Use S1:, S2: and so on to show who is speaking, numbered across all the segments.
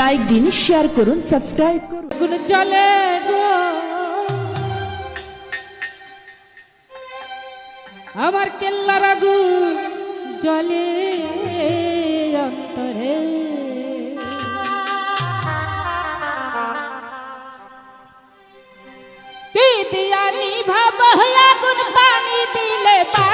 S1: Like দিন share করুন subscribe করুন।
S2: গো। আমার কেল্লার আগুন জলে অন্তরে। কি দিয়ানি ভাব আগুন পানি দিলে পারে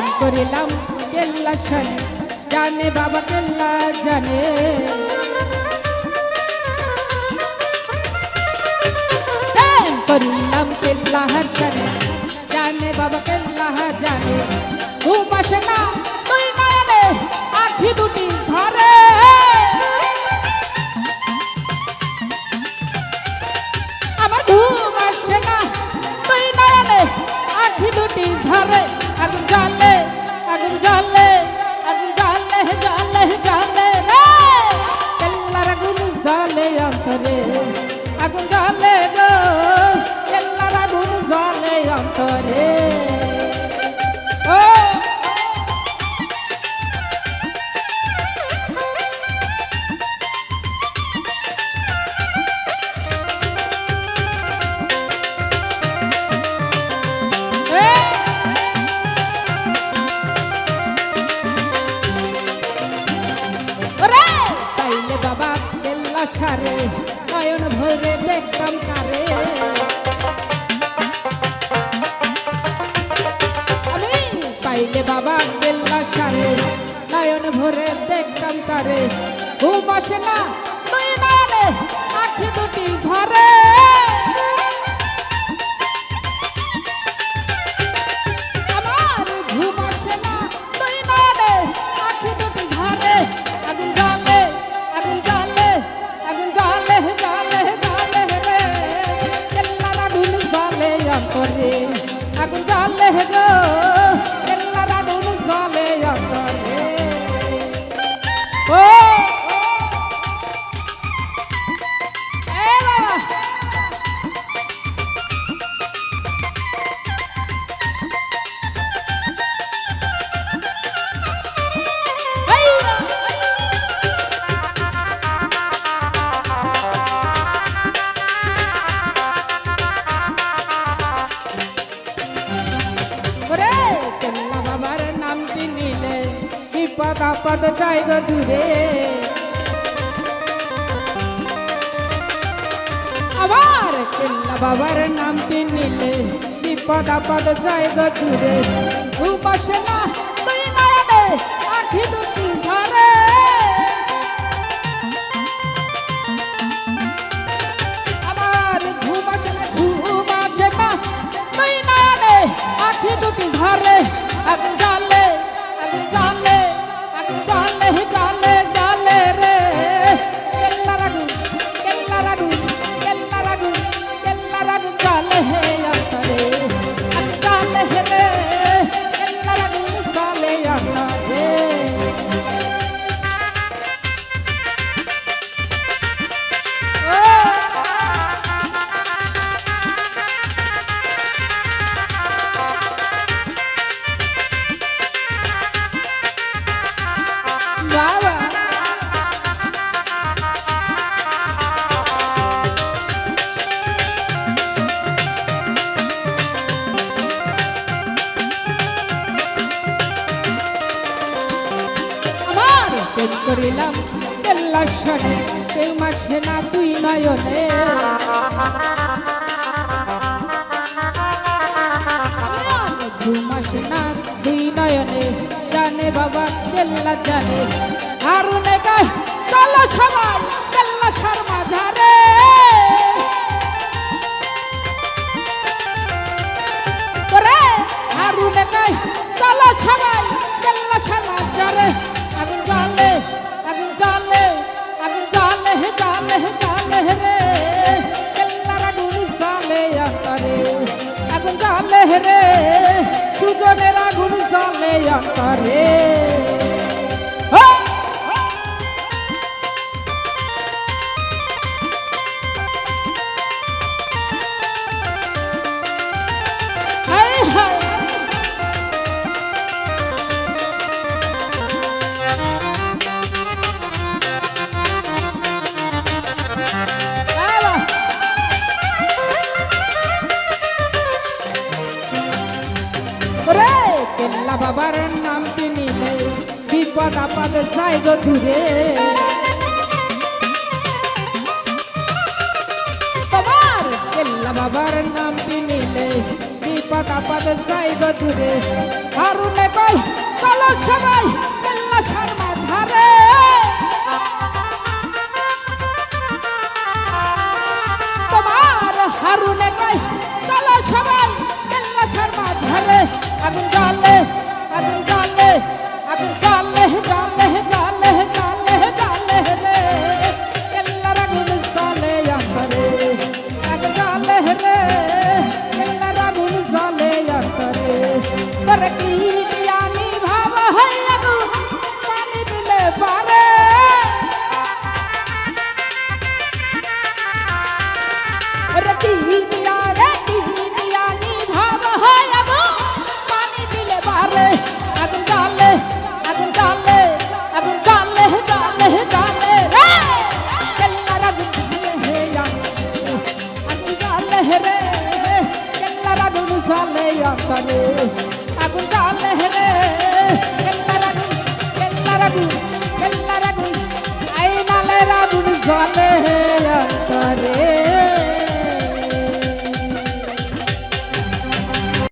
S2: প্রেম করিলাম, কেল্লা শানে। জানে বাবা কেল্লা জানে। প্রেম করিলাম, কেল্লা হাসানে জানে বাবা কেল্লা জানে। ঘুম আসে না তুই নয়নে, আখি দুটি ধরে। আমার ঘুম আসছে না। তুই নয়নে ঝরে আগুন জ্বলে আগুন সারে নয়ন ভরে দেখতাম কারে। আমি পাইলে বাবা বেল্লা সারে নয়ন ভরে দেখতাম তারে ঘুম আসে না আখি দুটি ঝরে বিপদ আপদ যাই গো দূরে। আবার কেল্লা বাবার নামটি নিলে? বিপদ আপদ চাই গো আগুন করিলাম। কেল্লার সেই মাসে না তুই নয়নে। দু মাসে না দুই নয়নে। জানে বাবা, কেল্লা জানে। আর চলো সবাই। মনে অন্তরে পাদ চাই গো দূরে তোমার কেল্লা বাবার নাম নিলে দীপা তাপাদ চাই গো দূরে আর কই চলো সবাই, কেল্লা শর্মা।